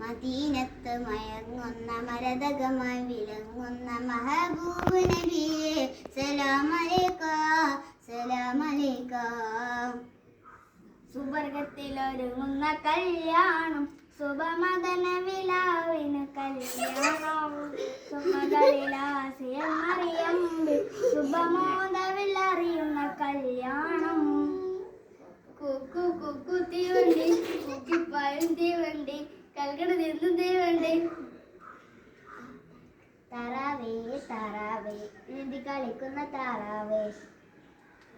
മദീനത്ത് മയങ്ങുന്ന മരതകമായി വിലങ്ങുന്ന മഹബൂബ് നബിയെ സലാമലേക്കും. സുവർഗത്തിലൊരുങ്ങുന്ന കല്യാണം സുഭമതന വിലാവിന് കല്യാണം. സുമകളിലാസിയം അറിയമ്പ് ശുഭമോദവിലറിയുന്ന കല്യാണം. കുക്കു കുക്കു തീവണ്ടി കുക്കിപ്പായും തീവണ്ടി കൽക്കട നിന്നും തീവണ്ടി. താറാവേ താറാവേ നീന്തി കളിക്കുന്ന താറാവേ.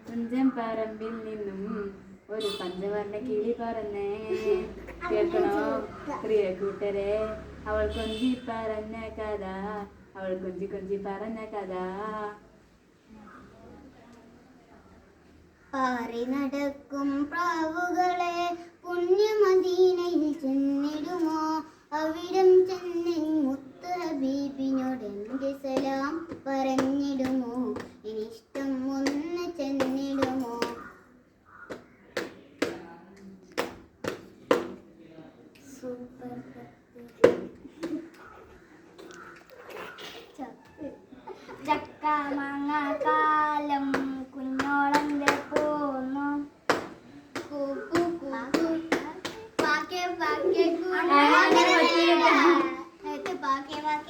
കുഞ്ചൻ പറമ്പിൽ നിന്നും ഒരു പഞ്ചവർണ കിളി പറന്നേ. കേൾക്കണോ? പ്രിയ കൂട്ടരെ അവൾ കൊഞ്ചി പറഞ്ഞ കഥ അവൾ കൊഞ്ചി കൊഞ്ചി പറഞ്ഞ കഥ. പാറി നടക്കും പ്രാവുകളെ പുണ്യമദീനയിൽ ചെന്നിടുമോ? അവിടം ചെന്നിൻ മുത്ത് ഹബീബിനോട് എന്റെ സലാം പറഞ്ഞിടുമോ? സൂപ്പർ ചക്ക മാങ്ങ കാലം കുഞ്ഞോളന്റെ പോന്നു. പാക്കെ പാക്കെ പാക്കെ.